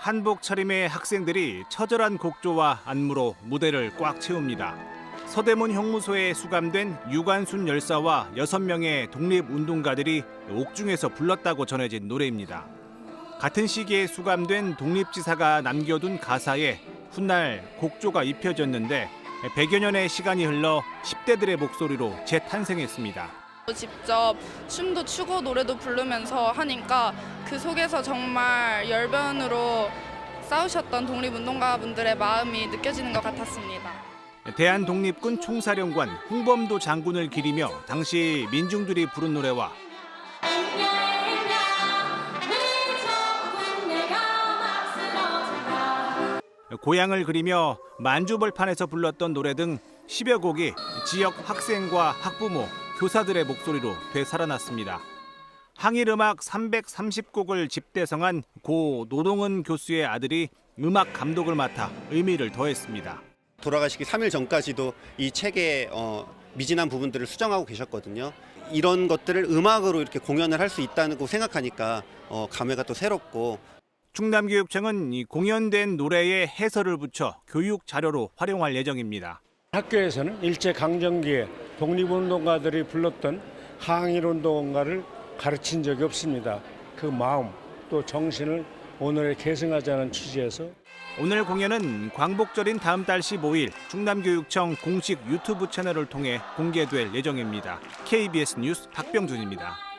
한복 차림의 학생들이 처절한 곡조와 안무로 무대를 꽉 채웁니다. 서대문 형무소에 수감된 유관순 열사와 여섯 명의 독립운동가들이 옥중에서 불렀다고 전해진 노래입니다. 같은 시기에 수감된 독립지사가 남겨둔 가사에 훗날 곡조가 입혀졌는데 100여 년의 시간이 흘러 10대들의 목소리로 재탄생했습니다. 직접 춤도 추고 노래도 부르면서 하니까 그 속에서 정말 열변으로 싸우셨던 독립운동가 분들의 마음이 느껴지는 것 같았습니다. 대한 독립군 총사령관 홍범도 장군을 기리며 당시 민중들이 부른 노래와 고향을 그리며 만주벌판에서 불렀던 노래 등 10여 곡이 지역 학생과 학부모, 교사들의 목소리로 되살아났습니다. 항일음악 330곡을 집대성한 고 노동은 교수의 아들이 음악 감독을 맡아 의미를 더했습니다. 돌아가시기 3일 전까지도 이 책의 어, 미진한 부분들을 수정하고 계셨거든요. 이런 것들을 음악으로 이렇게 공연을 할 수 있다고 생각하니까 어, 감회가 또 새롭고 충남교육청은 이 공연된 노래에 해설을 붙여 교육 자료로 활용할 예정입니다. 학교에서는 일제 강점기에 독립운동가들이 불렀던 항일운동가를 가르친 적이 없습니다. 그 마음 또 정신을 오늘에 계승하자는 취지에서 오늘 공연은 광복절인 다음 달 15일 충남교육청 공식 유튜브 채널을 통해 공개될 예정입니다. KBS 뉴스 박병준입니다.